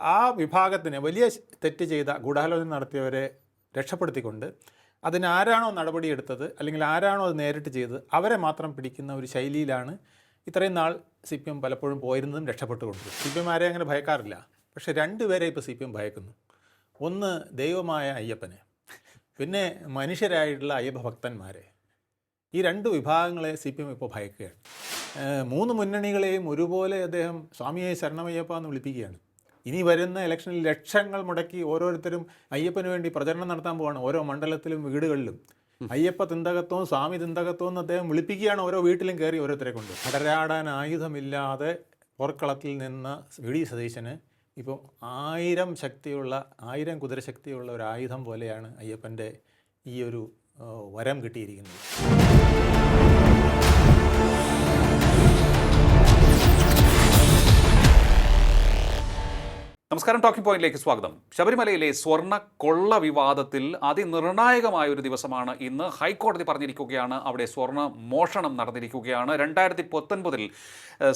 ആ വിഭാഗത്തിന് വലിയ തെറ്റ് ചെയ്ത ഗൂഢാലോചന നടത്തിയവരെ രക്ഷപ്പെടുത്തിക്കൊണ്ട് അതിനാരാണോ നടപടിയെടുത്തത് അല്ലെങ്കിൽ ആരാണോ അത് നേരിട്ട് ചെയ്തത് അവരെ മാത്രം പിടിക്കുന്ന ഒരു ശൈലിയിലാണ് ഇത്രയും നാൾ സി പി എം പലപ്പോഴും പോയിരുന്നതും രക്ഷപ്പെട്ടുകൊണ്ടത്. സി പി എം ആരെ അങ്ങനെ ഭയക്കാറില്ല. പക്ഷേ രണ്ടുപേരെ ഇപ്പോൾ സി പി എം ഭയക്കുന്നു. ഒന്ന് ദൈവമായ അയ്യപ്പനെ പിന്നെ മനുഷ്യരായിട്ടുള്ള അയ്യപ്പ ഭക്തന്മാരെ. ഈ രണ്ട് വിഭാഗങ്ങളെ സി പി എം ഇപ്പോൾ ഭയക്കുകയാണ്. മൂന്ന് മുന്നണികളെയും ഒരുപോലെ അദ്ദേഹം സ്വാമിയെ ശരണമയ്യപ്പ എന്ന് വിളിപ്പിക്കുകയാണ്. ഇനി വരുന്ന ഇലക്ഷനിൽ ലക്ഷങ്ങൾ മുടക്കി ഓരോരുത്തരും അയ്യപ്പന് വേണ്ടി പ്രചരണം നടത്താൻ പോവാണ്. ഓരോ മണ്ഡലത്തിലും വീടുകളിലും. അയ്യപ്പ തിന്തകത്വവും സ്വാമി തിന്തകത്വവും എന്ന് അദ്ദേഹം വിളിപ്പിക്കുകയാണ് ഓരോ വീട്ടിലും കയറി ഓരോരുത്തരെ കൊണ്ട്. കടരാടാൻ ആയുധമില്ലാതെ പോർക്കളത്തിൽ നിന്ന് വി. ഡി. സതീശന് ഇപ്പം ആയിരം ശക്തിയുള്ള ആയിരം കുതിരശക്തിയുള്ള ഒരു ആയുധം പോലെയാണ് അയ്യപ്പന്റെ ഈ ഒരു വരം കിട്ടിയിരിക്കുന്നത്. നമസ്കാരം ടോക്കിംഗ് പോയിന്റിലേക്ക് സ്വാഗതം. ശബരിമലയിലെ സ്വർണ കൊള്ള വിവാദത്തിൽ അതിനിർണായകമായ ഒരു ദിവസമാണ് ഇന്ന്. ഹൈക്കോടതി പറഞ്ഞിരിക്കുകയാണ് അവിടെ സ്വർണ മോഷണം നടന്നിരിക്കുകയാണ്. രണ്ടായിരത്തി പത്തൊൻപതിൽ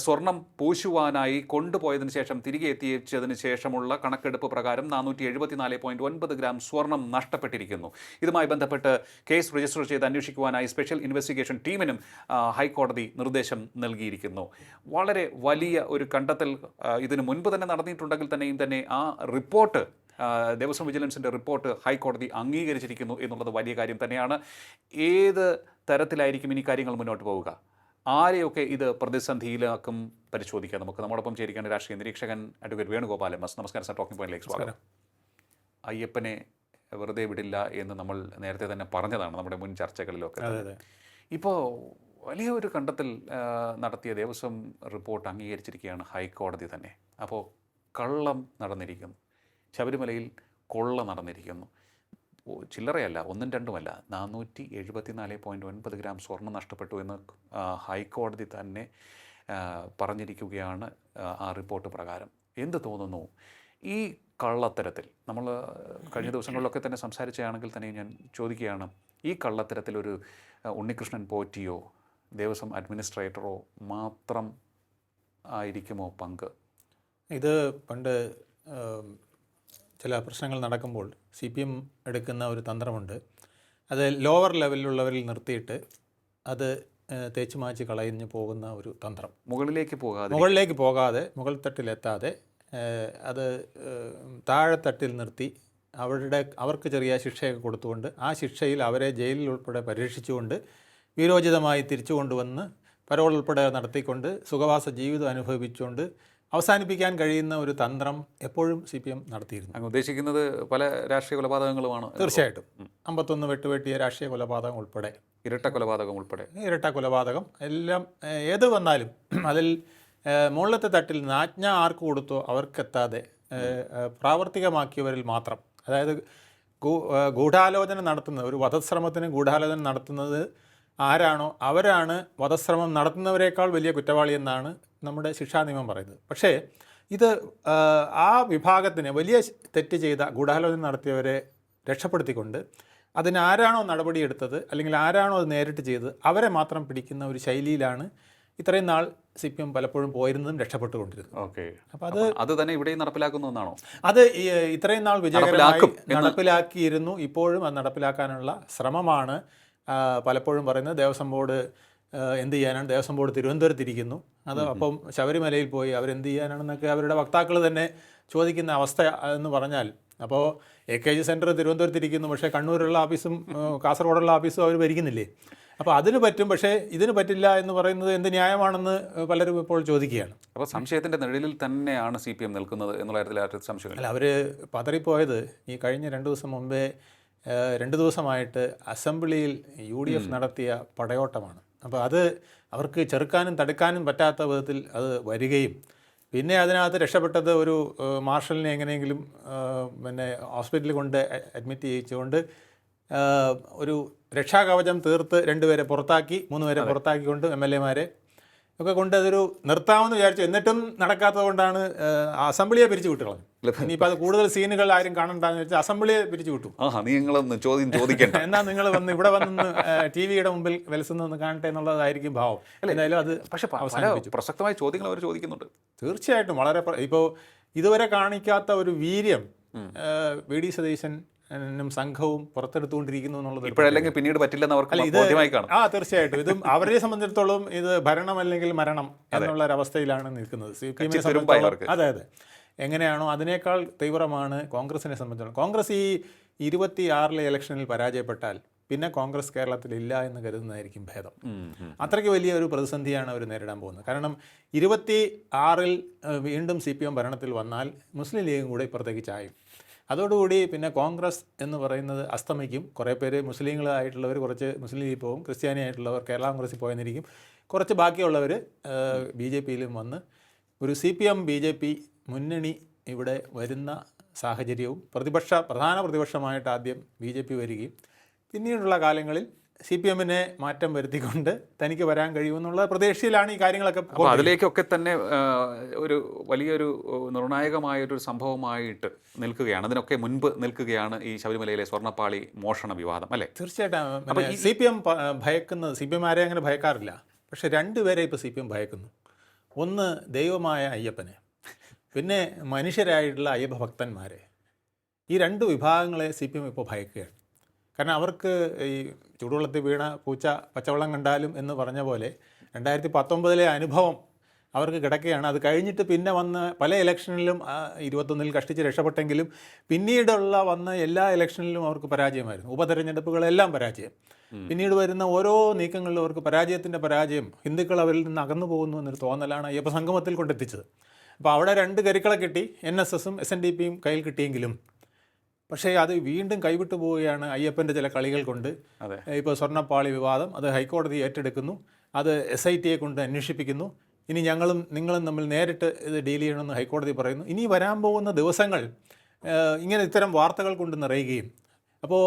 സ്വർണം പൂശുവാനായി കൊണ്ടുപോയതിനു ശേഷം തിരികെ എത്തിച്ചതിന് ശേഷമുള്ള കണക്കെടുപ്പ് പ്രകാരം നാനൂറ്റി എഴുപത്തിനാല് പോയിന്റ് ഒൻപത് ഗ്രാം സ്വർണം നഷ്ടപ്പെട്ടിരിക്കുന്നു. ഇതുമായി ബന്ധപ്പെട്ട് കേസ് രജിസ്റ്റർ ചെയ്ത് അന്വേഷിക്കുവാനായി സ്പെഷ്യൽ ഇൻവെസ്റ്റിഗേഷൻ ടീമിനും ഹൈക്കോടതി നിർദ്ദേശം നൽകിയിരിക്കുന്നു. വളരെ വലിയ ഒരു കണ്ടെത്തൽ ഇതിനു മുൻപ് തന്നെ നടന്നിട്ടുണ്ടെങ്കിൽ തന്നെയും തന്നെ ആ റിപ്പോർട്ട് ദേവസ്വം വിജിലൻസിന്റെ റിപ്പോർട്ട് ഹൈക്കോടതി അംഗീകരിച്ചിരിക്കുന്നു എന്നുള്ളത് വലിയ കാര്യം തന്നെയാണ്. ഏത് തരത്തിലായിരിക്കും ഇനി കാര്യങ്ങൾ മുന്നോട്ട് പോവുക? ആരെയൊക്കെ ഇത് പ്രതിസന്ധിയിലാക്കും പരിശോധിക്കുക നമുക്ക്. നമ്മോടൊപ്പം ചേരിക്കേണ്ട രാഷ്ട്രീയ നിരീക്ഷകൻ അഡ്വക്കേറ്റ് വേണുഗോപാൽ എം എസ്. നമസ്കാരം സാർ ടോക്കിംഗ് പോയിന്റിലേക്ക് സ്വാഗതം. അയ്യപ്പനെ വെറുതെ വിടില്ല എന്ന് നമ്മൾ നേരത്തെ തന്നെ പറഞ്ഞതാണ് നമ്മുടെ മുൻ ചർച്ചകളിലൊക്കെ. തന്നെ. ഇപ്പോൾ വലിയ ഒരു കണ്ടെത്തൽ നടത്തിയ ദേവസ്വം റിപ്പോർട്ട് അംഗീകരിച്ചിരിക്കുകയാണ് ഹൈക്കോടതി തന്നെ. അപ്പോൾ കള്ളം നടന്നിരിക്കുന്നു. ശബരിമലയിൽ കൊള്ള നടന്നിരിക്കുന്നു. ചില്ലറയല്ല ഒന്നും രണ്ടുമല്ല. നാനൂറ്റി എഴുപത്തിനാല് പോയിന്റ് ഒൻപത് ഗ്രാം സ്വർണം നഷ്ടപ്പെട്ടു എന്ന് ഹൈക്കോടതി തന്നെ പറഞ്ഞിരിക്കുകയാണ് ആ, റിപ്പോർട്ട് പ്രകാരം. എന്ത് തോന്നുന്നു? ഈ കള്ളത്തരത്തിൽ നമ്മൾ കഴിഞ്ഞ ദിവസങ്ങളിലൊക്കെ തന്നെ സംസാരിച്ചതാണെങ്കിൽ തന്നെ ഞാൻ ചോദിക്കുകയാണ് ഈ കള്ളത്തരത്തിൽ ഒരു ഉണ്ണികൃഷ്ണൻ പോറ്റിയോ ദേവസ്വം അഡ്മിനിസ്ട്രേറ്ററോ മാത്രം ആയിരിക്കുമോ പങ്ക്? ഇത് പണ്ട് ചില പ്രശ്നങ്ങൾ നടക്കുമ്പോൾ സി പി എം എടുക്കുന്ന ഒരു തന്ത്രമുണ്ട്. അത് ലോവർ ലെവലിലുള്ളവരിൽ നിർത്തിയിട്ട് അത് തേച്ച് മാച്ച് കളഞ്ഞ് പോകുന്ന ഒരു തന്ത്രം. മുകളിലേക്ക് പോകാതെ. മുകളിലേക്ക് പോകാതെ മുകൾ തട്ടിലെത്താതെ അത് താഴെത്തട്ടിൽ നിർത്തി അവരുടെ അവർക്ക് ചെറിയ ശിക്ഷയൊക്കെ കൊടുത്തുകൊണ്ട് ആ ശിക്ഷയിൽ അവരെ ജയിലിൽ ഉൾപ്പെടെ പരീക്ഷിച്ചുകൊണ്ട് വീരോചിതമായി തിരിച്ചു കൊണ്ടുവന്ന് പരോൾ ഉൾപ്പെടെ നടത്തിക്കൊണ്ട് സുഖവാസ ജീവിതം അനുഭവിച്ചുകൊണ്ട് അവസാനിപ്പിക്കാൻ കഴിയുന്ന ഒരു തന്ത്രം എപ്പോഴും സി പി എം നടത്തിയിരുന്നു. അങ്ങ് ഉദ്ദേശിക്കുന്നത് പല രാഷ്ട്രീയ കൊലപാതകങ്ങളുമാണ് തീർച്ചയായിട്ടും. അമ്പത്തൊന്ന് വെട്ടുവെട്ടിയ രാഷ്ട്രീയ കൊലപാതകം ഉൾപ്പെടെ. ഇരട്ട കൊലപാതകം ഉൾപ്പെടെ. ഇരട്ട കൊലപാതകം. എല്ലാം ഏത് വന്നാലും അതിൽ മുകളിലത്തെ തട്ടിൽ നാജ്ഞ ആർക്ക് കൊടുത്തോ അവർക്കെത്താതെ പ്രാവർത്തികമാക്കിയവരിൽ മാത്രം. അതായത് ഗൂഢാലോചന നടത്തുന്നത് ഒരു വധശ്രമത്തിന് ഗൂഢാലോചന നടത്തുന്നത് ആരാണോ അവരാണ് വധശ്രമം നടത്തുന്നവരെക്കാൾ വലിയ കുറ്റവാളി എന്നാണ് നമ്മുടെ ശിക്ഷാ നിയമം പറയുന്നത്. പക്ഷേ ഇത് ആ വിഭാഗത്തിന് വലിയ തെറ്റ് ചെയ്ത ഗൂഢാലോചന നടത്തിയവരെ രക്ഷപ്പെടുത്തിക്കൊണ്ട് അതിനാരാണോ നടപടിയെടുത്തത് അല്ലെങ്കിൽ ആരാണോ അത് നേരിട്ട് ചെയ്തത് അവരെ മാത്രം പിടിക്കുന്ന ഒരു ശൈലിയിലാണ് ഇത്രയും നാൾ സി പി എം പലപ്പോഴും പോയിരുന്നതും രക്ഷപ്പെട്ടുകൊണ്ടിരുന്നത്. ഓക്കെ. അപ്പോൾ അത് അത് തന്നെ ഇവിടെയും നടപ്പിലാക്കുന്നു എന്നാണോ? അത് ഇത്രയും നാൾ വിജയകരമായി നടപ്പിലാക്കിയിരുന്നു. ഇപ്പോഴും അത് നടപ്പിലാക്കാനുള്ള ശ്രമമാണ് പലപ്പോഴും പറയുന്നത്. ദേവസ്വം ബോർഡ് എന്ത് ചെയ്യാനാണ്? ദേവസ്വം ബോർഡ് തിരുവനന്തപുരത്തിരിക്കുന്നു അത് അപ്പം ശബരിമലയിൽ പോയി അവരെന്ത് ചെയ്യാനാണെന്നൊക്കെ അവരുടെ വക്താക്കൾ തന്നെ ചോദിക്കുന്ന അവസ്ഥ എന്ന് പറഞ്ഞാൽ അപ്പോൾ എ കെ ജി സെന്റർ തിരുവനന്തപുരത്തിരിക്കുന്നു പക്ഷേ കണ്ണൂരുള്ള ഓഫീസും കാസർഗോഡുള്ള ഓഫീസും അവർ ഭരിക്കുന്നില്ലേ? അപ്പോൾ അതിന് പറ്റും പക്ഷേ ഇതിന് പറ്റില്ല എന്ന് പറയുന്നത് എന്ത് ന്യായമാണെന്ന് പലരും ഇപ്പോൾ ചോദിക്കുകയാണ്. അപ്പോൾ സംശയത്തിന്റെ നിഴലിൽ തന്നെയാണ് സി പി എം നിൽക്കുന്നത് എന്നുള്ള കാര്യത്തിൽ സംശയമില്ല അല്ല അവർ പതറിപ്പോയത് ഈ കഴിഞ്ഞ രണ്ട് ദിവസം മുമ്പേ രണ്ട് ദിവസമായിട്ട് അസംബ്ലിയിൽ യു ഡി എഫ് നടത്തിയ പടയോട്ടമാണ്. അപ്പോൾ അത് അവർക്ക് ചെറുക്കാനും തടുക്കാനും പറ്റാത്ത വിധത്തിൽ അത് വരികയും പിന്നെ അതിനകത്ത് രക്ഷപ്പെട്ടത് ഒരു മാർഷലിനെ എങ്ങനെയെങ്കിലും പിന്നെ ഹോസ്പിറ്റലിൽ കൊണ്ട് അഡ്മിറ്റ് ചെയ്യിച്ചുകൊണ്ട് ഒരു രക്ഷാകവചം തീർത്ത് രണ്ടുപേരെ പുറത്താക്കി മൂന്ന് പേരെ പുറത്താക്കിക്കൊണ്ട് എം എൽ എമാരെ ഒക്കെ കൊണ്ട് അതൊരു നിർത്താമെന്ന് വിചാരിച്ചു. എന്നിട്ടും നടക്കാത്തത് കൊണ്ടാണ് അസംബ്ലിയെ പിരിച്ചു വിട്ടുകളഞ്ഞു ഇനിയിപ്പോൾ അത് കൂടുതൽ സീനുകൾ ആരും കാണണ്ടെന്ന് വെച്ചാൽ അസംബ്ലിയെ പിരിച്ചു വിട്ടു. ആ നിങ്ങളൊന്ന് ചോദ്യം ചോദിക്കണ്ട. എന്നാ നിങ്ങൾ വന്ന് ഇവിടെ വന്ന് ടി വിയുടെ മുമ്പിൽ വിലസുന്നൊന്ന് കാണട്ടെ എന്നുള്ളതായിരിക്കും ഭാവം. എന്തായാലും അത് പക്ഷെ പ്രസക്തമായ ചോദ്യങ്ങൾ അവർ ചോദിക്കുന്നുണ്ട്. തീർച്ചയായിട്ടും വളരെ ഇപ്പോൾ ഇതുവരെ കാണിക്കാത്ത ഒരു വീര്യം വി ഡി സതീശനും സംഘവും പുറത്തെടുത്തുകൊണ്ടിരിക്കുന്നു എന്നുള്ളത് ഇപ്പോഴല്ലെങ്കിൽ പിന്നീട് പറ്റില്ലെന്ന് അവർക്ക് ബോധ്യമായി കാണും. ആ തീർച്ചയായിട്ടും. ഇതും അവരെ സംബന്ധിച്ചിടത്തോളം ഇത് ഭരണം അല്ലെങ്കിൽ മരണം എന്നുള്ള ഒരു അവസ്ഥയിലാണ് നിൽക്കുന്നത്. സി പി എമ്മിനെ അതെ അതെ. എങ്ങനെയാണോ അതിനേക്കാൾ തീവ്രമാണ് കോൺഗ്രസിനെ സംബന്ധിച്ചിടത്തോളം കോൺഗ്രസ് ഈ ഇരുപത്തി ആറിലെ ഇലക്ഷനിൽ പരാജയപ്പെട്ടാൽ പിന്നെ കോൺഗ്രസ് കേരളത്തിൽ ഇല്ല എന്ന് കരുതുന്നതായിരിക്കും ഭേദം. അത്രയ്ക്ക് വലിയ ഒരു പ്രതിസന്ധിയാണ് അവർ നേരിടാൻ പോകുന്നത്. കാരണം ഇരുപത്തി ആറിൽ വീണ്ടും സി പി എം ഭരണത്തിൽ വന്നാൽ മുസ്ലിം ലീഗും കൂടെ ഇപ്പുറത്തേക്ക് ചായും. അതോടുകൂടി പിന്നെ കോൺഗ്രസ് എന്ന് പറയുന്നത് അസ്തമിക്കും. കുറേ പേര് മുസ്ലിങ്ങളായിട്ടുള്ളവർ കുറച്ച് മുസ്ലിം ലീഗ് പോകും ക്രിസ്ത്യാനി ആയിട്ടുള്ളവർ കേരള കോൺഗ്രസ്സിൽ പോയെന്നിരിക്കും. കുറച്ച് ബാക്കിയുള്ളവർ ബി ജെ പിയിലും വന്ന് ഒരു C P M B J P മുന്നണി ഇവിടെ വരുന്ന സാഹചര്യവും പ്രതിപക്ഷ പ്രധാന പ്രതിപക്ഷമായിട്ട് ആദ്യം ബി ജെ പി വരികയും പിന്നീടുള്ള കാലങ്ങളിൽ സി പി എമ്മിനെ മാറ്റം വരുത്തിക്കൊണ്ട് തനിക്ക് വരാൻ കഴിയുമെന്നുള്ള പ്രതീക്ഷയിലാണ് ഈ കാര്യങ്ങളൊക്കെ അപ്പോൾ അതിലേക്കൊക്കെ തന്നെ ഒരു വലിയൊരു നിർണായകമായൊരു സംഭവമായിട്ട് നിൽക്കുകയാണ്. അതിനൊക്കെ മുൻപ് നിൽക്കുകയാണ് ഈ ശബരിമലയിലെ സ്വർണപ്പാളി മോഷണ വിവാദം അല്ലേ? തീർച്ചയായിട്ടും. സി പി എം ഭയക്കുന്നത് സി പി എം ആരെയും അങ്ങനെ ഭയക്കാറില്ല. പക്ഷെ രണ്ടുപേരെ ഇപ്പോൾ സി പി എം ഭയക്കുന്നു. ഒന്ന് ദൈവമായ അയ്യപ്പനെ പിന്നെ മനുഷ്യരായിട്ടുള്ള അയ്യപ്പ ഭക്തന്മാരെ. ഈ രണ്ട് വിഭാഗങ്ങളെ സി പി എം ഇപ്പോൾ ഭയക്കുകയാണ്. കാരണം അവർക്ക് ഈ ചൂടുവെള്ളത്തിൽ വീണ പൂച്ച പച്ചവെള്ളം കണ്ടാലും എന്ന് പറഞ്ഞ പോലെ രണ്ടായിരത്തി പത്തൊമ്പതിലെ അനുഭവം അവർക്ക് കിടക്കുകയാണ്. അത് കഴിഞ്ഞിട്ട് പിന്നെ വന്ന പല ഇലക്ഷനിലും ഇരുപത്തൊന്നിൽ കഷ്ടിച്ച് രക്ഷപ്പെട്ടെങ്കിലും പിന്നീടുള്ള വന്ന എല്ലാ ഇലക്ഷനിലും അവർക്ക് പരാജയമായിരുന്നു. ഉപതെരഞ്ഞെടുപ്പുകളെല്ലാം പരാജയം. പിന്നീട് വരുന്ന ഓരോ നീക്കങ്ങളിലും അവർക്ക് പരാജയത്തിന്റെ പരാജയം ഹിന്ദുക്കൾ അവരിൽ നിന്ന് അകന്നു പോകുന്നു എന്നൊരു തോന്നലാണ് അയ്യപ്പ സംഗമത്തിൽ കൊണ്ടെത്തിച്ചത്. അപ്പോൾ അവിടെ രണ്ട് കരുക്കളെ കിട്ടി. എൻ എസ് എസും എസ് എൻ ഡി പിയും കയ്യിൽ കിട്ടിയെങ്കിലും പക്ഷേ അത് വീണ്ടും കൈവിട്ടു പോവുകയാണ് അയ്യപ്പന്റെ ചില കളികൾ കൊണ്ട്. ഇപ്പോൾ സ്വർണപ്പാളി വിവാദം അത് ഹൈക്കോടതി ഏറ്റെടുക്കുന്നു. അത് എസ് ഐ ടിയെ കൊണ്ട് അന്വേഷിപ്പിക്കുന്നു. ഇനി ഞങ്ങളും നിങ്ങളും തമ്മിൽ നേരിട്ട് ഇത് ഡീൽ ചെയ്യണമെന്ന് ഹൈക്കോടതി പറയുന്നു. ഇനി വരാൻ പോകുന്ന ദിവസങ്ങൾ ഇങ്ങനെ ഇത്തരം വാർത്തകൾ കൊണ്ട് നിറയുകയും. അപ്പോൾ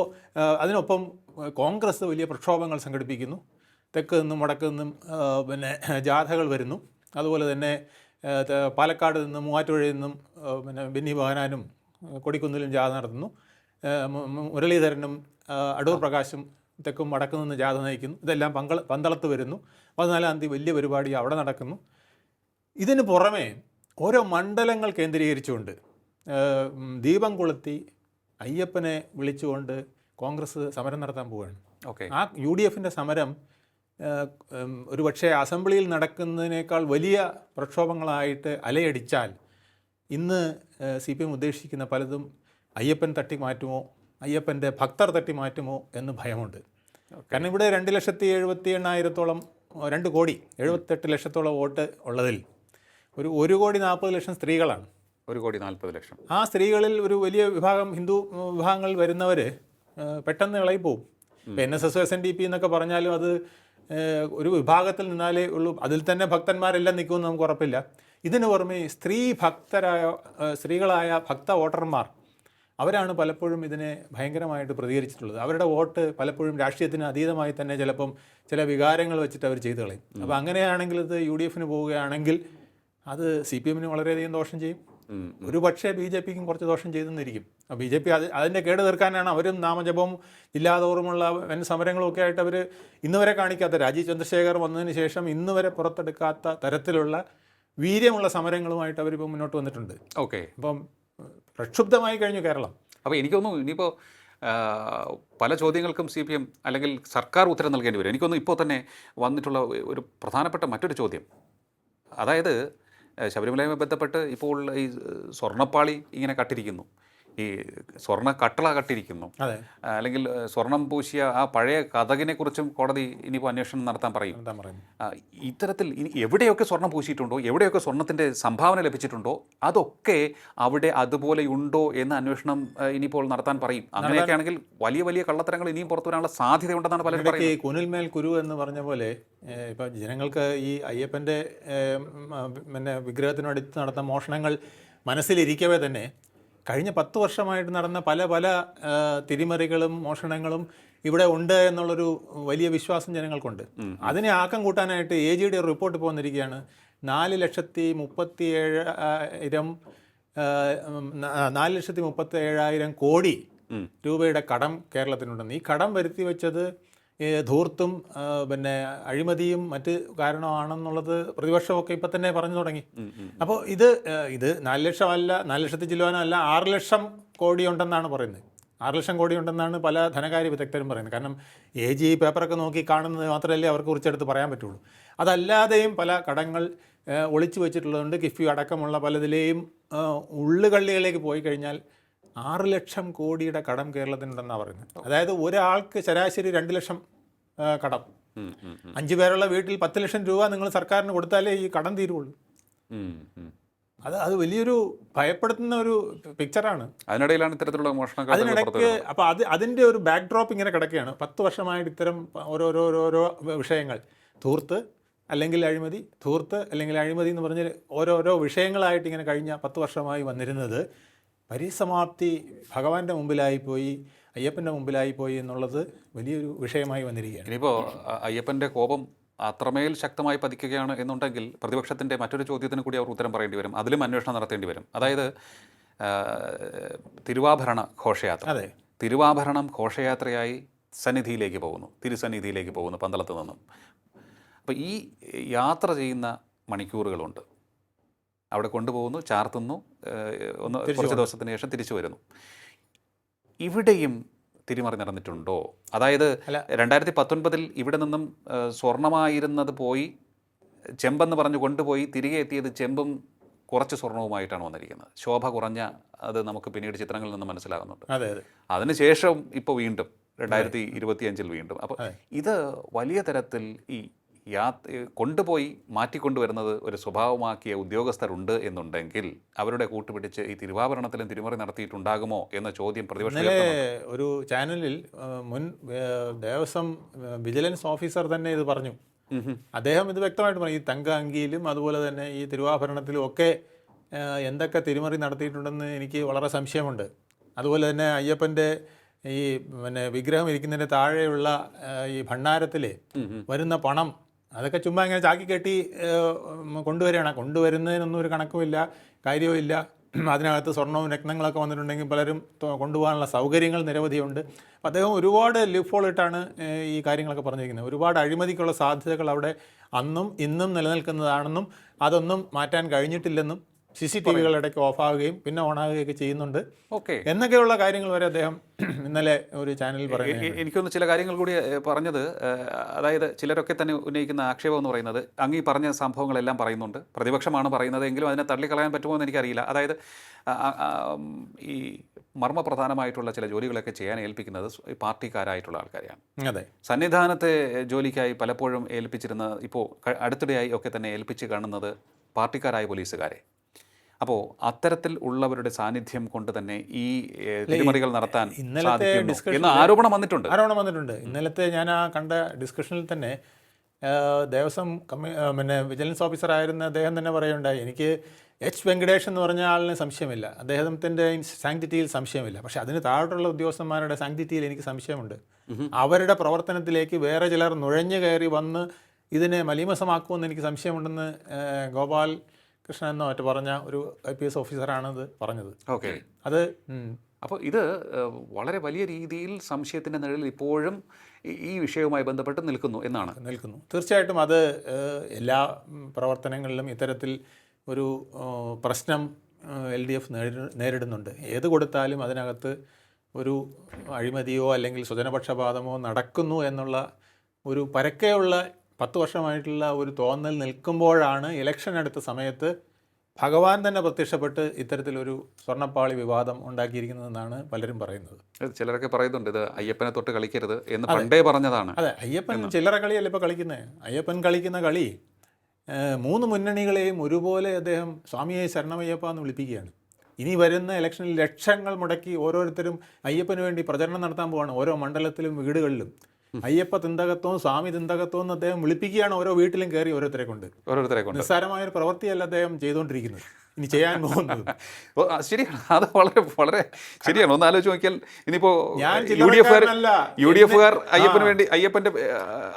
അതിനൊപ്പം കോൺഗ്രസ് വലിയ പ്രക്ഷോഭങ്ങൾ സംഘടിപ്പിക്കുന്നു. തെക്ക് നിന്നും വടക്ക് നിന്നും പിന്നെ ജാഥകൾ വരുന്നു. അതുപോലെ തന്നെ പാലക്കാട് നിന്നും മൂവാറ്റുപുഴയിൽ നിന്നും പിന്നെ ബെന്നി ബഹനാനും കൊടിക്കുന്നിലും ജാഥ നടത്തുന്നു. മുരളീധരനും അടൂർ പ്രകാശും തെക്കും വടക്കു നിന്ന് ജാഥ നയിക്കുന്നു. ഇതെല്ലാം പങ്കള പന്തളത്ത് വരുന്നു. പതിനാലാം തീയതി വലിയ പരിപാടി അവിടെ നടക്കുന്നു. ഇതിന് പുറമെ ഓരോ മണ്ഡലങ്ങൾ കേന്ദ്രീകരിച്ചുകൊണ്ട് ദീപം കൊളുത്തി അയ്യപ്പനെ വിളിച്ചുകൊണ്ട് കോൺഗ്രസ് സമരം നടത്താൻ പോവുകയാണ്. ഓക്കെ. ആ യു ഡി എഫിന്റെ സമരം ഒരുപക്ഷെ ഒരു പക്ഷേ അസംബ്ലിയിൽ നടക്കുന്നതിനേക്കാൾ വലിയ പ്രക്ഷോഭങ്ങളായിട്ട് അലയടിച്ചാൽ ഇന്ന് സി പി എം ഉദ്ദേശിക്കുന്ന പലതും അയ്യപ്പൻ തട്ടി മാറ്റുമോ അയ്യപ്പന്റെ ഭക്തർ തട്ടി മാറ്റുമോ എന്ന് ഭയമുണ്ട്. കാരണം ഇവിടെ രണ്ട് ലക്ഷത്തി എഴുപത്തി എണ്ണായിരത്തോളം രണ്ട് കോടി എഴുപത്തെട്ട് ലക്ഷത്തോളം വോട്ട് ഉള്ളതിൽ ഒരു ഒരു കോടി നാൽപ്പത് ലക്ഷം സ്ത്രീകളാണ്. ഒരു കോടി നാൽപ്പത് ലക്ഷം. ആ സ്ത്രീകളിൽ ഒരു വലിയ വിഭാഗം ഹിന്ദു വിഭാഗങ്ങൾ വിഭാഗങ്ങളിൽ വരുന്നവർ പെട്ടെന്ന് ഇളകിപ്പോവും. N S S S N D P എന്നൊക്കെ പറഞ്ഞാലും അത് ഒരു വിഭാഗത്തിൽ നിന്നാലേ ഉള്ളൂ. അതിൽ തന്നെ ഭക്തന്മാരെല്ലാം നിൽക്കുമെന്ന് നമുക്ക് ഉറപ്പില്ല. ഇതിന് പുറമെ സ്ത്രീ ഭക്തരായ സ്ത്രീകളായ ഭക്ത വോട്ടർമാർ അവരാണ് പലപ്പോഴും ഇതിനെ ഭയങ്കരമായിട്ട് പ്രതികരിച്ചിട്ടുള്ളത്. അവരുടെ വോട്ട് പലപ്പോഴും രാഷ്ട്രീയത്തിന് അതീതമായി തന്നെ ചിലപ്പം ചില വികാരങ്ങൾ വെച്ചിട്ട് അവർ ചെയ്തു കളയും. അപ്പോൾ അങ്ങനെയാണെങ്കിൽ ഇത് യു ഡി എഫിന് പോവുകയാണെങ്കിൽ അത് സി പി എമ്മിന് വളരെയധികം ദോഷം ചെയ്യും. ഒരു പക്ഷേ ബി ജെ പിക്കും കുറച്ച് ദോഷം ചെയ്തെന്നിരിക്കും. ബി ജെ പി അത് അതിന്റെ കേട് തീർക്കാനാണ് അവരും നാമജപവും ജില്ലാതോറുമുള്ള വൻ സമരങ്ങളും ഒക്കെ ആയിട്ട് അവർ ഇന്നുവരെ കാണിക്കാത്ത രാജീവ് ചന്ദ്രശേഖർ വന്നതിന് ശേഷം ഇന്നുവരെ പുറത്തെടുക്കാത്ത തരത്തിലുള്ള വീര്യമുള്ള സമരങ്ങളുമായിട്ട് അവരിപ്പോൾ മുന്നോട്ട് വന്നിട്ടുണ്ട്. ഓക്കെ. അപ്പം പ്രക്ഷുബ്ധമായി കഴിഞ്ഞു കേരളം. അപ്പോൾ എനിക്കൊന്നും ഇനിയിപ്പോൾ പല ചോദ്യങ്ങൾക്കും സി പി എം അല്ലെങ്കിൽ സർക്കാർ ഉത്തരം നൽകേണ്ടി വരും. എനിക്കൊന്നും ഇപ്പോൾ തന്നെ വന്നിട്ടുള്ള ഒരു പ്രധാനപ്പെട്ട മറ്റൊരു ചോദ്യം. അതായത് ശബരിമലയുമായി ബന്ധപ്പെട്ട് ഇപ്പോൾ ഈ സ്വർണപ്പാളി ഇങ്ങനെ കട്ടിരിക്കുന്നു. ഈ സ്വർണ കട്ടള കട്ടിരിക്കുന്നു. അല്ലെങ്കിൽ സ്വർണം പൂശിയ ആ പഴയ കഥകിനെ കുറിച്ചും കോടതി ഇനിയിപ്പോൾ അന്വേഷണം നടത്താൻ പറയും. ഇത്തരത്തിൽ ഇനി എവിടെയൊക്കെ സ്വർണം പൂശിയിട്ടുണ്ടോ എവിടെയൊക്കെ സ്വർണത്തിന്റെ സംഭാവന ലഭിച്ചിട്ടുണ്ടോ അതൊക്കെ അവിടെ അതുപോലെ ഉണ്ടോ എന്ന് അന്വേഷണം ഇനിയിപ്പോൾ നടത്താൻ പറയും. അങ്ങനെയൊക്കെ ആണെങ്കിൽ വലിയ വലിയ കള്ളത്തരങ്ങൾ ഇനിയും പുറത്തു വരാനുള്ള സാധ്യതയുണ്ടെന്നാണ് പലരും പറയുന്നത്. കുനിൽമേൽ കുരു എന്ന് പറഞ്ഞ പോലെ ഇപ്പം ജനങ്ങൾക്ക് ഈ അയ്യപ്പന്റെ പിന്നെ വിഗ്രഹത്തിനടുത്ത് നടന്ന മോഷണങ്ങൾ മനസ്സിലിരിക്കവേ തന്നെ കഴിഞ്ഞ പത്ത് വർഷമായിട്ട് നടന്ന പല പല തിരിമറികളും മോഷണങ്ങളും ഇവിടെ ഉണ്ട് എന്നുള്ളൊരു വലിയ വിശ്വാസം ജനങ്ങൾക്കുണ്ട്. അതിനെ ആക്കം കൂട്ടാനായിട്ട് എ ജിയുടെ ഒരു റിപ്പോർട്ട് പോന്നിരിക്കുകയാണ്. നാല് ലക്ഷത്തി മുപ്പത്തി ഏഴായിരം നാല് ലക്ഷത്തി മുപ്പത്തി ഏഴായിരം കോടി രൂപയുടെ കടം കേരളത്തിനുണ്ടെന്ന്. ഈ കടം വരുത്തി വെച്ചത് ഈ ധൂർത്തും പിന്നെ അഴിമതിയും മറ്റ് കാരണമാണെന്നുള്ളത് പ്രതിപക്ഷമൊക്കെ ഇപ്പം തന്നെ പറഞ്ഞു തുടങ്ങി. അപ്പോൾ ഇത് ഇത് നാല് ലക്ഷം അല്ല നാല് ലക്ഷത്തി അല്ല ആറ് ലക്ഷം കോടി ഉണ്ടെന്നാണ് പറയുന്നത്. ആറ് ലക്ഷം കോടി ഉണ്ടെന്നാണ് പല ധനകാര്യ വിദഗ്ധരും പറയുന്നത്. കാരണം എ ജി പേപ്പറൊക്കെ നോക്കി കാണുന്നത് മാത്രമല്ലേ അവർക്ക് കുറിച്ചെടുത്ത് പറയാൻ പറ്റുള്ളൂ. അതല്ലാതെയും പല കടങ്ങൾ ഒളിച്ചു വെച്ചിട്ടുള്ളതുകൊണ്ട് കിഫ്ബി അടക്കമുള്ള പലതിലെയും ഉള്ളുകള്ളികളിലേക്ക് പോയി കഴിഞ്ഞാൽ ആറ് ലക്ഷം കോടിയുടെ കടം കേരളത്തിനുണ്ടെന്നാണ് പറയുന്നത്. അതായത് ഒരാൾക്ക് ശരാശരി രണ്ട് ലക്ഷം കടം. അഞ്ച് പേരുള്ള വീട്ടിൽ പത്ത് ലക്ഷം രൂപ നിങ്ങൾ സർക്കാരിന് കൊടുത്താലേ ഈ കടം തീരുള്ളൂ. അത് അത് വലിയൊരു ഭയപ്പെടുത്തുന്ന ഒരു പിക്ചറാണ്. അതിനിടയിലാണ് ഇത്തരത്തിലുള്ള മോഷണം അതിനിടയ്ക്ക് അപ്പോൾ അത് അതിന്റെ ഒരു ബാക്ക് ഡ്രോപ്പ് ഇങ്ങനെ കിടക്കുകയാണ്. പത്ത് വർഷമായിട്ട് ഇത്തരം ഓരോരോ ഓരോരോ വിഷയങ്ങൾ. തൂർത്ത് അല്ലെങ്കിൽ അഴിമതി തൂർത്ത് അല്ലെങ്കിൽ അഴിമതി എന്ന് പറഞ്ഞ് ഓരോരോ വിഷയങ്ങളായിട്ട് ഇങ്ങനെ കഴിഞ്ഞ പത്ത് വർഷമായി വന്നിരുന്നത് പരിസമാപ്തി ഭഗവാന്റെ മുമ്പിലായി പോയി അയ്യപ്പന്റെ മുമ്പിലായി പോയി എന്നുള്ളത് വലിയൊരു വിഷയമായി വന്നിരിക്കുകയാണ്. ഇനിയിപ്പോൾ അയ്യപ്പന്റെ കോപം അത്രമേൽ ശക്തമായി പതിക്കുകയാണ് എന്നുണ്ടെങ്കിൽ പ്രതിപക്ഷത്തിന്റെ മറ്റൊരു ചോദ്യത്തിന് കൂടി അവർ ഉത്തരം പറയേണ്ടി വരും. അതിലും അന്വേഷണം നടത്തേണ്ടി വരും. അതായത് തിരുവാഭരണ ഘോഷയാത്ര. അതെ. തിരുവാഭരണം ഘോഷയാത്രയായി സന്നിധിയിലേക്ക് പോകുന്നു. തിരുസന്നിധിയിലേക്ക് പോകുന്നു പന്തളത്ത് നിന്നും. അപ്പോൾ ഈ യാത്ര ചെയ്യുന്ന മണിക്കൂറുകളുണ്ട്. അവിടെ കൊണ്ടുപോകുന്നു ചാർത്തുന്നു ഒന്ന് കുറച്ച് ദിവസത്തിന് ശേഷം തിരിച്ചു വരുന്നു. ഇവിടെയും തിരിമറി നടന്നിട്ടുണ്ടോ? അതായത്. രണ്ടായിരത്തി പത്തൊൻപതിൽ ഇവിടെ നിന്നും സ്വർണമായിരുന്നത് പോയി ചെമ്പെന്ന് പറഞ്ഞു കൊണ്ടുപോയി തിരികെ എത്തിയത് ചെമ്പും കുറച്ച് സ്വർണവുമായിട്ടാണ് വന്നിരിക്കുന്നത്. ശോഭ കുറഞ്ഞ അത് നമുക്ക് പിന്നീട് ചിത്രങ്ങളിൽ നിന്ന് മനസ്സിലാകുന്നുണ്ട്. അതെ അതെ. അതിനുശേഷം ഇപ്പോൾ വീണ്ടും രണ്ടായിരത്തി ഇരുപത്തിയഞ്ചിൽ വീണ്ടും. അപ്പോൾ ഇത് വലിയ തരത്തിൽ ഈ യാത്ര കൊണ്ടുപോയി മാറ്റിക്കൊണ്ടുവരുന്നത് ഒരു സ്വഭാവമാക്കിയ ഉദ്യോഗസ്ഥരുണ്ട് എന്നുണ്ടെങ്കിൽ അവരുടെ കൂട്ടുപിടിച്ച് ഈ തിരുവാഭരണത്തിലും തിരുമറി നടത്തിയിട്ടുണ്ടാകുമോ എന്ന ചോദ്യം പ്രതിപക്ഷം ഒരു ചാനലിൽ മുൻ ദേവസ്വം വിജിലൻസ് ഓഫീസർ തന്നെ ഇത് പറഞ്ഞു. അദ്ദേഹം ഇത് വ്യക്തമായിട്ട് പറഞ്ഞു. ഈ തങ്ക അങ്കിയിലും അതുപോലെ തന്നെ ഈ തിരുവാഭരണത്തിലും ഒക്കെ എന്തൊക്കെ തിരുമറി നടത്തിയിട്ടുണ്ടെന്ന് എനിക്ക് വളരെ സംശയമുണ്ട്. അതുപോലെ തന്നെ അയ്യപ്പന്റെ ഈ പിന്നെ വിഗ്രഹം ഇരിക്കുന്നതിന്റെ താഴെയുള്ള ഈ ഭണ്ഡാരത്തിൽ വരുന്ന പണം അതൊക്കെ ചുമ്മാ ഇങ്ങനെ ചാക്കി കെട്ടി കൊണ്ടുവരികയാണ്. കൊണ്ടുവരുന്നതിനൊന്നും ഒരു കണക്കുമില്ല കാര്യവുമില്ല. അതിനകത്ത് സ്വർണവും രത്നങ്ങളൊക്കെ വന്നിട്ടുണ്ടെങ്കിൽ പലരും കൊണ്ടുപോകാനുള്ള സൗകര്യങ്ങൾ നിരവധിയുണ്ട്. അപ്പോൾ അദ്ദേഹം ഒരുപാട് ലിഫോൾ ഇട്ടാണ് ഈ കാര്യങ്ങളൊക്കെ പറഞ്ഞിരിക്കുന്നത്. ഒരുപാട് അഴിമതിക്കുള്ള സാധ്യതകൾ അവിടെ അന്നും ഇന്നും നിലനിൽക്കുന്നതാണെന്നും അതൊന്നും മാറ്റാൻ കഴിഞ്ഞിട്ടില്ലെന്നും സി സി ടി വികൾ ഇടയ്ക്ക് ഓഫാകുകയും പിന്നെ ഓണാകുകയൊക്കെ ചെയ്യുന്നുണ്ട്. ഓക്കെ. എന്നൊക്കെയുള്ള കാര്യങ്ങൾ വരെ അദ്ദേഹം ഇന്നലെ ഒരു ചാനലിൽ പറയുന്നത് എനിക്കൊന്ന് ചില കാര്യങ്ങൾ കൂടി പറഞ്ഞത് അതായത് ചിലരൊക്കെ തന്നെ ഉന്നയിക്കുന്ന ആക്ഷേപം എന്ന് പറയുന്നത് അങ്ങ് ഈ പറഞ്ഞ സംഭവങ്ങളെല്ലാം പറയുന്നുണ്ട്. പ്രതിപക്ഷമാണ് പറയുന്നത് എങ്കിലും അതിനെ തള്ളിക്കളയാൻ പറ്റുമോ എന്ന് എനിക്കറിയില്ല. അതായത് ഈ മർമ്മപ്രധാനമായിട്ടുള്ള ചില ജോലികളൊക്കെ ചെയ്യാൻ ഏൽപ്പിക്കുന്നത് പാർട്ടിക്കാരായിട്ടുള്ള ആൾക്കാരെയാണ്. അതെ. സന്നിധാനത്തെ ജോലിക്കായി പലപ്പോഴും ഏൽപ്പിച്ചിരുന്ന ഇപ്പോൾ അടുത്തിടെയായി ഒക്കെ തന്നെ ഏൽപ്പിച്ച് കാണുന്നത് പാർട്ടിക്കാരായ പോലീസുകാരെ. അപ്പോൾ അത്തരത്തിൽ ഉള്ളവരുടെ സാന്നിധ്യം കൊണ്ട് തന്നെ ഈ തിരിമറികൾ നടത്താൻ ഇന്നലത്തെ ഡിസ്കഷൻ ആരോപണം വന്നിട്ടുണ്ട്. ആരോപണം വന്നിട്ടുണ്ട്. ഇന്നലത്തെ ഞാൻ ആ കണ്ട ഡിസ്കഷനിൽ തന്നെ ദേവസ്വം കമ്മി പിന്നെ വിജിലൻസ് ഓഫീസർ ആയിരുന്ന അദ്ദേഹം തന്നെ പറയുണ്ടായി എനിക്ക് എച്ച് വെങ്കടേഷ് എന്ന് പറഞ്ഞ ആളിന് സംശയമില്ല. അദ്ദേഹത്തിന്റെ സാങ്ക്ടിറ്റിയിൽ സംശയമില്ല. പക്ഷേ അതിന് താഴോട്ടുള്ള ഉദ്യോഗസ്ഥന്മാരുടെ സാങ്ക്ടിറ്റിയിൽ എനിക്ക് സംശയമുണ്ട്. അവരുടെ പ്രവർത്തനത്തിലേക്ക് വേറെ ചിലർ നുഴഞ്ഞു കയറി വന്ന് ഇതിനെ മലീമസമാക്കുമെന്ന് എനിക്ക് സംശയമുണ്ടെന്ന് ഗോപാൽ കൃഷ്ണൻ എന്നോ മറ്റു പറഞ്ഞ ഒരു ഐ പി എസ് ഓഫീസറാണത് പറഞ്ഞത്. ഓക്കെ. അത് അപ്പോൾ ഇത് വളരെ വലിയ രീതിയിൽ സംശയത്തിന്റെ നിഴലിൽ ഇപ്പോഴും ഈ- വിഷയവുമായി ബന്ധപ്പെട്ട് നിൽക്കുന്നു എന്നാണ്. നിൽക്കുന്നു. തീർച്ചയായിട്ടും അത് എല്ലാ പ്രവർത്തനങ്ങളിലും ഇത്തരത്തിൽ ഒരു പ്രശ്നം എൽ ഡി എഫ് നേരിടുന്നുണ്ട്. ഏത് കൊടുത്താലും അതിനകത്ത് ഒരു അഴിമതിയോ അല്ലെങ്കിൽ സ്വജനപക്ഷപാതമോ നടക്കുന്നു എന്നുള്ള ഒരു പരക്കെയുള്ള പത്ത് വർഷമായിട്ടുള്ള ഒരു തോന്നൽ നിൽക്കുമ്പോഴാണ് ഇലക്ഷൻ അടുത്ത സമയത്ത് ഭഗവാൻ തന്നെ പ്രത്യക്ഷപ്പെട്ട് ഇത്തരത്തിലൊരു സ്വർണപ്പാളി വിവാദം ഉണ്ടാക്കിയിരിക്കുന്നതെന്നാണ് പലരും പറയുന്നത്. ചിലരൊക്കെ പറയുന്നുണ്ട് ഇത് അയ്യപ്പനെ തൊട്ട് കളിക്കരുത് എന്ന് പണ്ടേ പറഞ്ഞതാണ്. അതെ അയ്യപ്പൻ ചില്ലറ കളിയല്ല ഇപ്പോൾ കളിക്കുന്നത് അയ്യപ്പൻ കളിക്കുന്ന കളി മൂന്ന് മുന്നണികളെയും ഒരുപോലെ അദ്ദേഹം സ്വാമിയെ ശരണമയ്യപ്പ എന്ന് വിളിപ്പിക്കുകയാണ്. ഇനി വരുന്ന ഇലക്ഷനിൽ ലക്ഷങ്ങൾ മുടക്കി ഓരോരുത്തരും അയ്യപ്പന് വേണ്ടി പ്രചരണം നടത്താൻ പോവാണ് ഓരോ മണ്ഡലത്തിലും വീടുകളിലും. അയ്യപ്പ തിന്തകത്വവും സ്വാമി തിന്തകത്വം എന്ന് അദ്ദേഹം വിളിപ്പിക്കുകയാണ് ഓരോ വീട്ടിലും കയറി ഓരോരുത്തരെ കൊണ്ട്. ഓരോരുത്തരെ കൊണ്ട്. നിസ്സാരമായൊരു പ്രവൃത്തിയല്ല അദ്ദേഹം ചെയ്തുകൊണ്ടിരിക്കുന്നത്. ഇനി ചെയ്യാൻ പോകുന്നത്. ശരിയാണ്. അത് വളരെ വളരെ ശരിയാണ്. ഒന്ന് ആലോചിച്ച് നോക്കിയാൽ ഇനിയിപ്പോ U D F. U D എഫുകാർ അയ്യപ്പന് വേണ്ടി അയ്യപ്പന്റെ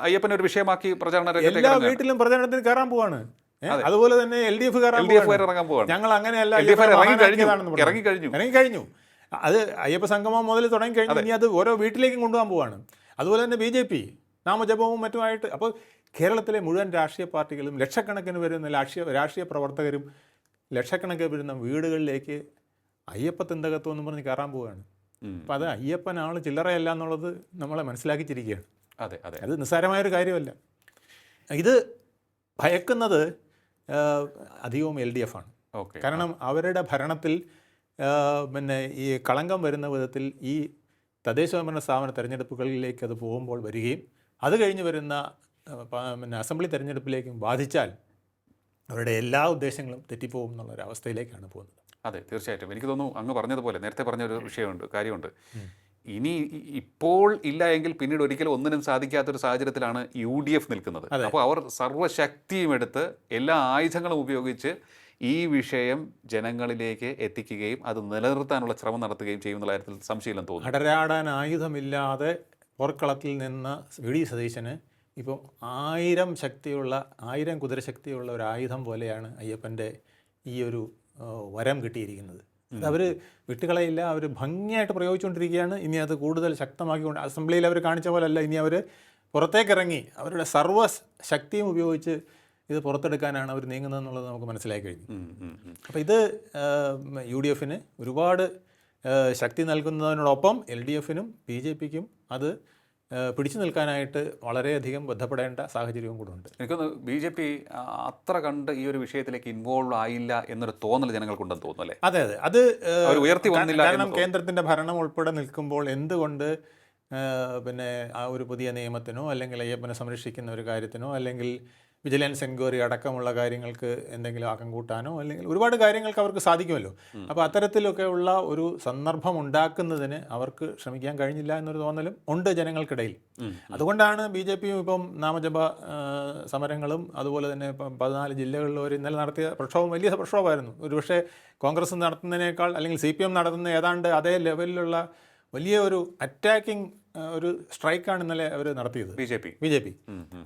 അയ്യപ്പനെ ഒരു വിഷയമാക്കി പ്രചാരണ എല്ലാ വീട്ടിലും പ്രചരണത്തിന് കയറാൻ പോവാണ്. അതുപോലെ തന്നെ എൽ ഡി എഫ് കയറാൻ എൽ ഡി എഫ് ഇറങ്ങാൻ പോവാണ്. ഞങ്ങൾ അങ്ങനെയല്ല ഇറങ്ങി കഴിഞ്ഞു. ഇറങ്ങി കഴിഞ്ഞു. ഇറങ്ങി കഴിഞ്ഞു. അത് അയ്യപ്പ സംഗമം മുതൽ തുടങ്ങി കഴിഞ്ഞു ഇനി അത് ഓരോ വീട്ടിലേക്കും കൊണ്ടുപോകാൻ പോവാണ്. അതുപോലെ തന്നെ ബി ജെ പി നാമജപവും മറ്റുമായിട്ട്. അപ്പോൾ കേരളത്തിലെ മുഴുവൻ രാഷ്ട്രീയ പാർട്ടികളും ലക്ഷക്കണക്കിന് വരുന്ന രാഷ്ട്രീയ രാഷ്ട്രീയ പ്രവർത്തകരും ലക്ഷക്കണക്കിന് വരുന്ന വീടുകളിലേക്ക് അയ്യപ്പ തിന്തകത്വം എന്ന് പറഞ്ഞ് കയറാൻ പോവുകയാണ്. അപ്പം അത് അയ്യപ്പനാൾ ചില്ലറയല്ല എന്നുള്ളത് നമ്മളെ മനസ്സിലാക്കിച്ചിരിക്കുകയാണ്. അതെ അതെ. അത് നിസ്സാരമായൊരു കാര്യമല്ല. ഇത് ഭയക്കുന്നത് അധികവും എൽ ഡി എഫ് ആണ്. ഓക്കെ. കാരണം അവരുടെ ഭരണത്തിൽ പിന്നെ ഈ കളങ്കം വരുന്ന വിധത്തിൽ ഈ തദ്ദേശ സ്വയംഭരണ സ്ഥാപന തെരഞ്ഞെടുപ്പുകളിലേക്ക് അത് പോകുമ്പോൾ വരികയും അത് കഴിഞ്ഞ് വരുന്ന പിന്നെ അസംബ്ലി തെരഞ്ഞെടുപ്പിലേക്കും ബാധിച്ചാൽ അവരുടെ എല്ലാ ഉദ്ദേശങ്ങളും തെറ്റിപ്പോകും എന്നുള്ള ഒരു അവസ്ഥയിലേക്കാണ് പോകുന്നത്. അതെ തീർച്ചയായിട്ടും. എനിക്ക് തോന്നുന്നു അങ്ങ് പറഞ്ഞതുപോലെ നേരത്തെ പറഞ്ഞൊരു വിഷയമുണ്ട് കാര്യമുണ്ട്. ഇനി ഇപ്പോൾ ഇല്ല എങ്കിൽ പിന്നീട് ഒരിക്കലും ഒന്നിനും സാധിക്കാത്തൊരു സാഹചര്യത്തിലാണ് യു ഡി എഫ് നിൽക്കുന്നത്. അപ്പോൾ അവർ സർവശക്തിയും എടുത്ത് എല്ലാ ആയുധങ്ങളും ഉപയോഗിച്ച് ഈ വിഷയം ജനങ്ങളിലേക്ക് എത്തിക്കുകയും അത് നിലനിർത്താനുള്ള ശ്രമം നടത്തുകയും ചെയ്യുമെന്ന കാര്യത്തിൽ സംശയമില്ലെന്ന് തോന്നുന്നു. കടരാടാൻ ആയുധമില്ലാതെ പോർക്കളത്തിൽ നിന്ന് വി. ഡി. സതീശന് ഇപ്പം ആയിരം ശക്തിയുള്ള ആയിരം കുതിരശക്തിയുള്ള ഒരു ആയുധം പോലെയാണ് അയ്യപ്പന്റെ ഈ ഒരു വരം കിട്ടിയിരിക്കുന്നത്. അത് അവർ വിട്ടുകളയില്ല അവർ ഭംഗിയായിട്ട് പ്രയോഗിച്ചുകൊണ്ടിരിക്കുകയാണ്. ഇനി അത് കൂടുതൽ ശക്തമാക്കിക്കൊണ്ട് അസംബ്ലിയിൽ അവർ കാണിച്ച പോലല്ല. ഇനി അവർ പുറത്തേക്കിറങ്ങി അവരുടെ സർവ ശക്തിയും ഉപയോഗിച്ച് ഇത് പുറത്തെടുക്കാനാണ് അവർ നീങ്ങുന്നതെന്നുള്ളത് നമുക്ക് മനസ്സിലാക്കി കഴിഞ്ഞു. അപ്പോൾ ഇത് യു ഡി എഫിന് ഒരുപാട് ശക്തി നൽകുന്നതിനോടൊപ്പം എൽ ഡി എഫിനും ബി ജെ പിക്കും അത് പിടിച്ചു നിൽക്കാനായിട്ട് വളരെയധികം ബന്ധപ്പെടേണ്ട സാഹചര്യവും കൂടെ ഉണ്ട്. എനിക്കൊന്ന് ബി ജെ പി അത്ര കണ്ട് ഈ ഒരു വിഷയത്തിലേക്ക് ഇൻവോൾവ് ആയില്ല എന്നൊരു തോന്നൽ ജനങ്ങൾക്കുണ്ടെന്ന് തോന്നുന്നു അല്ലേ? അതെ അതെ. അത് ഉയർത്തി വന്നില്ല കാരണം കേന്ദ്രത്തിന്റെ കേന്ദ്രത്തിന്റെ ഭരണം ഉൾപ്പെടെ നിൽക്കുമ്പോൾ എന്തുകൊണ്ട് പിന്നെ ആ ഒരു പുതിയ നിയമത്തിനോ അല്ലെങ്കിൽ അയ്യപ്പനെ സംരക്ഷിക്കുന്ന ഒരു കാര്യത്തിനോ അല്ലെങ്കിൽ വിജിലൻസ് എൻക്വയറി അടക്കമുള്ള കാര്യങ്ങൾക്ക് എന്തെങ്കിലും ആക്കം കൂട്ടാനോ അല്ലെങ്കിൽ ഒരുപാട് കാര്യങ്ങൾക്ക് അവർക്ക് സാധിക്കുമല്ലോ. അപ്പോൾ അത്തരത്തിലൊക്കെ ഉള്ള ഒരു സന്ദർഭം ഉണ്ടാക്കുന്നതിന് അവർക്ക് ശ്രമിക്കാൻ കഴിഞ്ഞില്ല എന്നൊരു തോന്നലും ഉണ്ട് ജനങ്ങൾക്കിടയിൽ. അതുകൊണ്ടാണ് ബി ജെ പിയും ഇപ്പം നാമജപ സമരങ്ങളും അതുപോലെ തന്നെ ഇപ്പം പതിനാല് ജില്ലകളിൽ ഒരു ഇന്നലെ നടത്തിയ പ്രക്ഷോഭം വലിയ പ്രക്ഷോഭമായിരുന്നു. ഒരുപക്ഷെ കോൺഗ്രസ് നടത്തുന്നതിനേക്കാൾ അല്ലെങ്കിൽ സി പി എം നടത്തുന്ന ഏതാണ്ട് അതേ ലെവലിലുള്ള വലിയ ഒരു അറ്റാക്കിംഗ് ഒരു സ്ട്രൈക്കാണ് ഇന്നലെ അവർ നടത്തിയത്. B J P. B J P.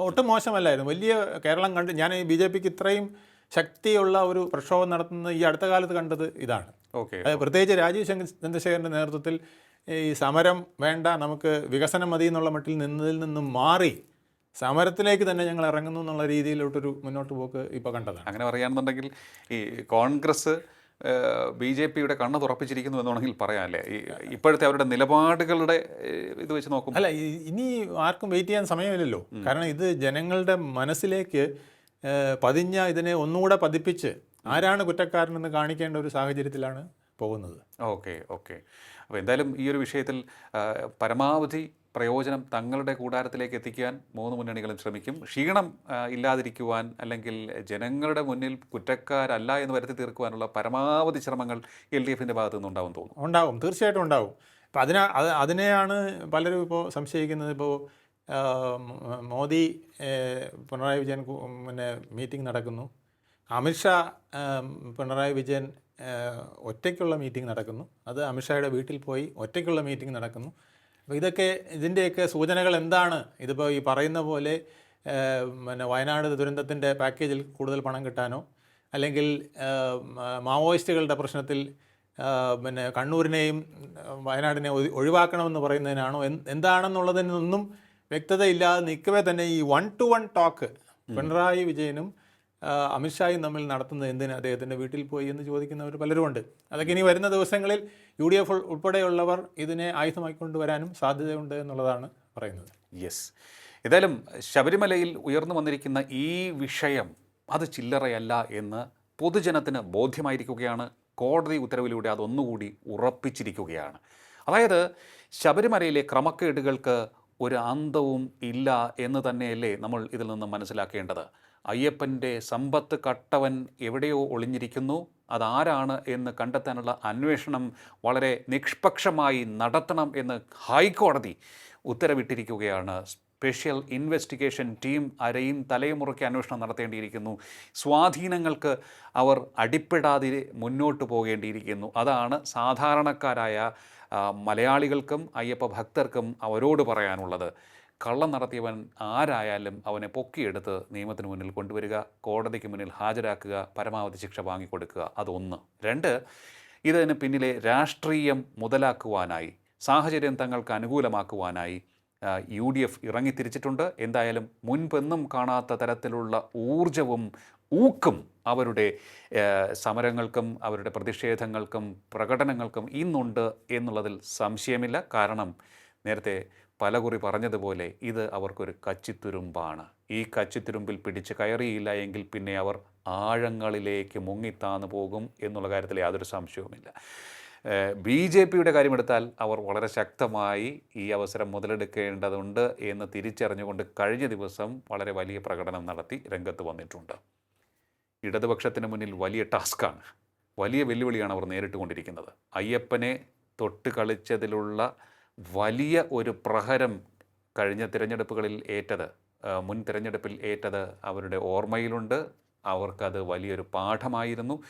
ഒട്ടും മോശമല്ലായിരുന്നു. വലിയ കേരളം കണ്ട് ഞാൻ ഈ ബി ജെ പിക്ക് ഇത്രയും ശക്തിയുള്ള ഒരു പ്രക്ഷോഭം നടത്തുന്നത് ഈ അടുത്ത കാലത്ത് കണ്ടത് ഇതാണ്. ഓക്കെ. പ്രത്യേകിച്ച് രാജീവ് ശങ്കർ ചന്ദ്രശേഖരന്റെ നേതൃത്വത്തിൽ ഈ സമരം വേണ്ട നമുക്ക് വികസനം മതി എന്നുള്ള മട്ടിൽ നിന്നതിൽ നിന്നും മാറി സമരത്തിലേക്ക് തന്നെ ഞങ്ങൾ ഇറങ്ങുന്നു എന്നുള്ള രീതിയിലോട്ടൊരു മുന്നോട്ട് പോക്ക് ഇപ്പോൾ കണ്ടതാണ്. അങ്ങനെ പറയുകയാണെന്നുണ്ടെങ്കിൽ ഈ കോൺഗ്രസ് ബി ജെ പിയുടെ കണ്ണ് തുറപ്പിച്ചിരിക്കുന്നു എന്ന് വേണമെങ്കിൽ പറയാം അല്ലേ? ഇപ്പോഴത്തെ അവരുടെ നിലപാടുകളുടെ ഇത് വെച്ച് നോക്കും അല്ല ഇനി ആർക്കും വെയിറ്റ് ചെയ്യാൻ സമയമില്ലല്ലോ. കാരണം ഇത് ജനങ്ങളുടെ മനസ്സിലേക്ക് പതിഞ്ഞ ഇതിനെ ഒന്നുകൂടെ പതിപ്പിച്ച് ആരാണ് കുറ്റക്കാരനെന്ന് കാണിക്കേണ്ട ഒരു സാഹചര്യത്തിലാണ് പോകുന്നത്. Okay okay. അപ്പോൾ എന്തായാലും ഈ ഒരു വിഷയത്തിൽ പരമാവധി പ്രയോജനം തങ്ങളുടെ കൂടാരത്തിലേക്ക് എത്തിക്കാൻ മൂന്ന് മുന്നണികളും ശ്രമിക്കും. ക്ഷീണം ഇല്ലാതിരിക്കുവാൻ അല്ലെങ്കിൽ ജനങ്ങളുടെ മുന്നിൽ കുറ്റക്കാരല്ല എന്ന് വരുത്തി തീർക്കുവാനുള്ള പരമാവധി ശ്രമങ്ങൾ എൽ ഡി എഫിന്റെ ഭാഗത്തു നിന്നുണ്ടാവും തോന്നുന്നു. ഉണ്ടാവും. തീർച്ചയായിട്ടും ഉണ്ടാവും. അപ്പം അതിനാ അത് അതിനെയാണ് പലരും ഇപ്പോൾ സംശയിക്കുന്നത്. ഇപ്പോൾ മോദി പിണറായി വിജയൻ പിന്നെ മീറ്റിംഗ് നടക്കുന്നു. അമിത്ഷാ പിണറായി വിജയൻ ഒറ്റയ്ക്കുള്ള മീറ്റിംഗ് നടക്കുന്നു. അത് അമിത്ഷായുടെ വീട്ടിൽ പോയി ഒറ്റയ്ക്കുള്ള മീറ്റിംഗ് നടക്കുന്നു. അപ്പോൾ ഇതൊക്കെ ഇതിന്റെയൊക്കെ സൂചനകൾ എന്താണ്? ഇതിപ്പോൾ ഈ പറയുന്ന പോലെ പിന്നെ വയനാട് ദുരന്തത്തിന്റെ പാക്കേജിൽ കൂടുതൽ പണം കിട്ടാനോ? അല്ലെങ്കിൽ മാവോയിസ്റ്റുകളുടെ പ്രശ്നത്തിൽ പിന്നെ കണ്ണൂരിനെയും വയനാടിനെ ഒഴി- ഒഴിവാക്കണമെന്ന് പറയുന്നതിനാണോ? എന്ത് എന്താണെന്നുള്ളതിനൊന്നും വ്യക്തതയില്ലാതെ നിൽക്കവേ തന്നെ ഈ one to one talk Pinarayi വിജയനും അമിത്ഷായും തമ്മിൽ നടത്തുന്നത് എന്തിന്? അദ്ദേഹത്തിന്റെ വീട്ടിൽ പോയി എന്ന് ചോദിക്കുന്നവർ പലരുമുണ്ട്. അതൊക്കെ ഇനി വരുന്ന ദിവസങ്ങളിൽ യു ഡി എഫ് ഉൾപ്പെടെയുള്ളവർ ഇതിനെ ആയുധമാക്കിക്കൊണ്ട് വരാനും സാധ്യതയുണ്ട് എന്നുള്ളതാണ് പറയുന്നത്. യെസ് ഏതായാലും ശബരിമലയിൽ ഉയർന്നു വന്നിരിക്കുന്ന ഈ വിഷയം അത് ചില്ലറയല്ല എന്ന് പൊതുജനത്തിന് ബോധ്യമായിരിക്കുകയാണ്. കോടതി ഉത്തരവിലൂടെ അതൊന്നുകൂടി ഉറപ്പിച്ചിരിക്കുകയാണ്. അതായത് ശബരിമലയിലെ ക്രമക്കേടുകൾക്ക് ഒരു അന്തവും ഇല്ല എന്ന് തന്നെയല്ലേ നമ്മൾ ഇതിൽ നിന്ന് മനസ്സിലാക്കേണ്ടത്? അയ്യപ്പന്റെ സമ്പത്ത് കട്ടവൻ എവിടെയോ ഒളിഞ്ഞിരിക്കുന്നു. അതാരാണ് എന്ന് കണ്ടെത്താനുള്ള അന്വേഷണം വളരെ നിഷ്പക്ഷമായി നടത്തണം എന്ന് ഹൈക്കോടതി ഉത്തരവിട്ടിരിക്കുകയാണ്. സ്പെഷ്യൽ ഇൻവെസ്റ്റിഗേഷൻ ടീം അരയും തലയുമുറയ്ക്ക് അന്വേഷണം നടത്തേണ്ടിയിരിക്കുന്നു. സ്വാധീനങ്ങൾക്ക് അവർ അടിപ്പെടാതെ മുന്നോട്ട് പോകേണ്ടിയിരിക്കുന്നു. അതാണ് സാധാരണക്കാരായ മലയാളികൾക്കും അയ്യപ്പ ഭക്തർക്കും അവരോട് പറയാനുള്ളത്. കള്ളം നടത്തിയവൻ ആരായാലും അവനെ പൊക്കിയെടുത്ത് നിയമത്തിന് മുന്നിൽ കൊണ്ടുവരിക കോടതിക്ക് മുന്നിൽ ഹാജരാക്കുക പരമാവധി ശിക്ഷ വാങ്ങിക്കൊടുക്കുക അതൊന്ന്. രണ്ട് ഇതിന് പിന്നിലെ രാഷ്ട്രീയം മുതലാക്കുവാനായി സാഹചര്യം തങ്ങൾക്ക് അനുകൂലമാക്കുവാനായി യു ഡി എഫ് ഇറങ്ങിത്തിരിച്ചിട്ടുണ്ട്. എന്തായാലും മുൻപെന്നും കാണാത്ത തരത്തിലുള്ള ഊർജവും ഊക്കും അവരുടെ സമരങ്ങൾക്കും അവരുടെ പ്രതിഷേധങ്ങൾക്കും പ്രകടനങ്ങൾക്കും ഇന്നുണ്ട് എന്നുള്ളതിൽ സംശയമില്ല. കാരണം നേരത്തെ പലകുറി പറഞ്ഞതുപോലെ ഇത് അവർക്കൊരു കച്ചിത്തുരുമ്പാണ്. ഈ കച്ചിത്തുരുമ്പിൽ പിടിച്ച് കയറിയില്ല എങ്കിൽ പിന്നെ അവർ ആഴങ്ങളിലേക്ക് മുങ്ങിത്താന്നു പോകും എന്നുള്ള കാര്യത്തിൽ യാതൊരു സംശയവുമില്ല. ബി ജെ പിയുടെ കാര്യമെടുത്താൽ അവർ വളരെ ശക്തമായി ഈ അവസരം മുതലെടുക്കേണ്ടതുണ്ട് എന്ന് തിരിച്ചറിഞ്ഞുകൊണ്ട് കഴിഞ്ഞ ദിവസം വളരെ വലിയ പ്രകടനം നടത്തി രംഗത്ത് വന്നിട്ടുണ്ട്. ഇടതുപക്ഷത്തിന് മുന്നിൽ വലിയ ടാസ്ക്കാണ്. വലിയ വെല്ലുവിളിയാണ് അവർ നേരിട്ടുകൊണ്ടിരിക്കുന്നത്. അയ്യപ്പനെ തൊട്ട് കളിച്ചതിലുള്ള വലിയ ഒരു പ്രഹരം കഴിഞ്ഞ തിരഞ്ഞെടുപ്പുകളിൽ ഏറ്റത് മുൻ തിരഞ്ഞെടുപ്പിൽ ഏറ്റത് അവരുടെ ഓർമ്മയിലുണ്ട്. അവർക്കത് വലിയൊരു പാഠമായിരുന്നു.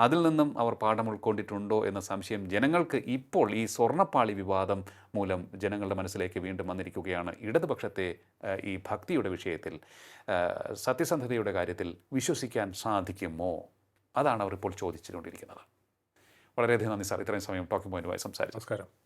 അതിൽ നിന്നും അവർ പാഠം ഉൾക്കൊണ്ടിട്ടുണ്ടോ എന്ന സംശയം ജനങ്ങൾക്ക് ഇപ്പോൾ ഈ സ്വർണപ്പാളി വിവാദം മൂലം ജനങ്ങളുടെ മനസ്സിലേക്ക് വീണ്ടും വന്നിരിക്കുകയാണ്. ഇടതുപക്ഷത്തെ ഈ ഭക്തിയുടെ വിഷയത്തിൽ സത്യസന്ധതയുടെ കാര്യത്തിൽ വിശ്വസിക്കാൻ സാധിക്കുമോ? അതാണ് അവർ ഇപ്പോൾ ചോദിച്ചുകൊണ്ടിരിക്കുന്നത്. വളരെയധികം നന്ദി സാർ. ഇത്രയും സമയം ടോക്കിംഗ് പോയിന്റുമായി സംസാരിച്ചു. നമസ്കാരം.